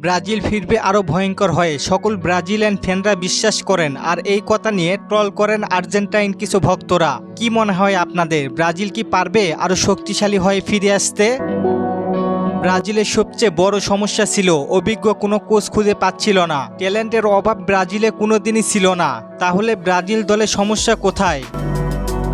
Brazil ফিরবে আরও ভয়ঙ্কর হয়ে। সকল ব্রাজিলিয়ান ফ্যানরা বিশ্বাস করেন আর এই কথা নিয়ে ট্রল করেন আর্জেন্টাইন কিছু ভক্তরা। কি মনে হয় আপনাদের? ব্রাজিল কি পারবে আরও শক্তিশালী হয়ে ফিরে আসতে? ব্রাজিলের সবচেয়ে বড় সমস্যা ছিল, অভিজ্ঞ কোনো কোচ খুঁজে পাচ্ছিল না। ট্যালেন্টের অভাব ব্রাজিলে কোনোদিনই ছিল না। তাহলে ব্রাজিল দলের সমস্যা কোথায়?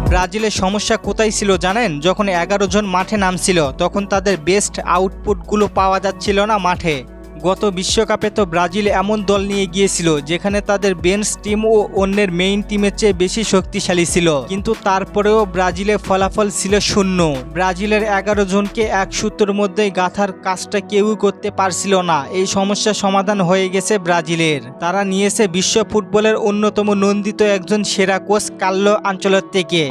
ব্রাজিলের সমস্যা কোথায় ছিল জানেন? যখন এগারো জন মাঠে নামছিল, তখন তাদের বেস্ট আউটপুটগুলো পাওয়া যাচ্ছিল না মাঠে। গত বিশ্বকাপে তো ব্রাজিল এমন দল নিয়ে গিয়েছিল যেখানে তাদের বেঞ্চ টিম ও অন্যের মেইন টিমের চেয়ে বেশি শক্তিশালী ছিল। কিন্তু তারপরেও ব্রাজিলের ফলাফল ছিল শূন্য। ব্রাজিলের এগারো জনকে এক সূত্রের মধ্যে গাথার কাজটা কেউই করতে পারছিল না। এই সমস্যা সমাধান হয়ে গেছে ব্রাজিলের। তারা নিয়েছে বিশ্ব ফুটবলের অন্যতম নন্দিত একজন সেরা কোচ কাল্লো আঞ্চলের থেকে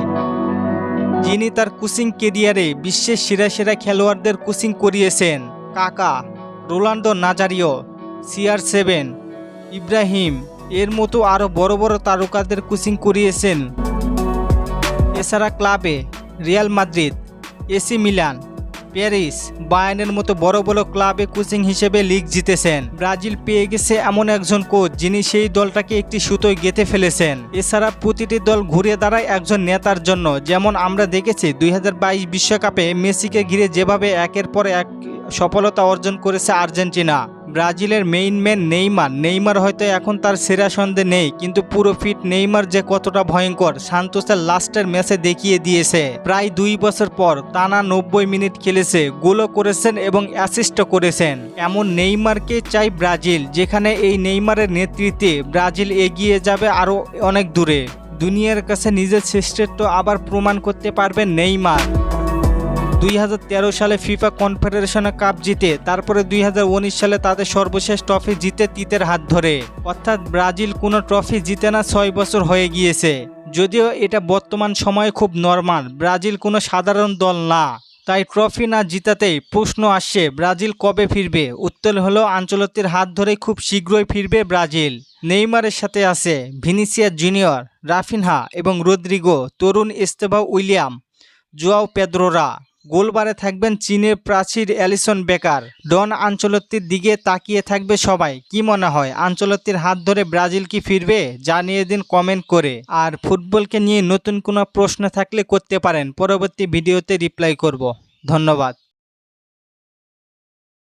যিনি তার কোচিং কেরিয়ারে বিশ্বের সেরা সেরা খেলোয়াড়দের কোচিং করিয়েছেন। Kaka. Ronaldo Nazario, CR seven, Ibrahim, এর মতো আরও বড় বড় তারকাদের কোচিং করিয়েছেন। এছাড়া ক্লাবে Real Madrid, AC Milan, Paris বায়ানের মতো বড় বড় ক্লাবে কোচিং হিসেবে লিগ জিতেছেন। ব্রাজিল পেয়ে গেছে এমন একজন কোচ যিনি সেই দলটাকে একটি সুতোয় গেঁথে ফেলেছেন। এছাড়া প্রতিটি দল ঘুরে দাঁড়ায় একজন নেতার জন্য, যেমন আমরা দেখেছি দুই বিশ্বকাপে মেসিকে ঘিরে যেভাবে একের পর এক সফলতা অর্জন করেছে আর্জেন্টিনা। ব্রাজিলের মেইন ম্যান নেইমার। নেইমার হয়তো এখন তার সেরা সন্ধে নেই, কিন্তু পুরো ফিট নেইমার যে কতটা ভয়ঙ্কর, সান্তোসের লাস্টের ম্যাচে দেখিয়ে দিয়েছে। প্রায় দুই বছর পর টানা নব্বই মিনিট খেলেছে, গোলও করেছেন এবং অ্যাসিস্টও করেছেন। এমন নেইমারকে চাই ব্রাজিল, যেখানে এই নেইমারের নেতৃত্বে ব্রাজিল এগিয়ে যাবে আরও অনেক দূরে। দুনিয়ার কাছে নিজের শ্রেষ্ঠত্ব আবার প্রমাণ করতে পারবে নেইমার। দুই হাজার তেরো সালে ফিফা কনফেডারেশনে কাপ জিতে, তারপরে দুই হাজার উনিশ সালে তাদের সর্বশেষ ট্রফি জিতে তিতের হাত ধরে। অর্থাৎ ব্রাজিল কোনো ট্রফি জিতে না ছয় বছর হয়ে গিয়েছে। যদিও এটা বর্তমান সময়ে খুব নর্মাল, ব্রাজিল কোনো সাধারণ দল না। তাই ট্রফি না জিতাতেই প্রশ্ন আসছে ব্রাজিল কবে ফিরবে? উত্তর হলো আঞ্চলতির হাত ধরে খুব শীঘ্রই ফিরবে ব্রাজিল। নেইমারের সাথে আছে ভিনিসিয়া জুনিয়র, রাফিনহা এবং রদ্রিগো, তরুণ ইস্তেভা উইলিয়াম, জোয়াও পেদ্রোরা। গোলবারে থাকবেন চীনের প্রাচীর অ্যালিসন বেকার। ডন আঞ্চলত্তির দিকে তাকিয়ে থাকবে সবাই। কি মনে হয়, আঞ্চলত্তির হাত ধরে ব্রাজিল কি ফিরবে? জানিয়ে দিন কমেন্ট করে। আর ফুটবলকে নিয়ে নতুন কোনো প্রশ্ন থাকলে করতে পারেন। পরবর্তী ভিডিওতে রিপ্লাই করব। ধন্যবাদ।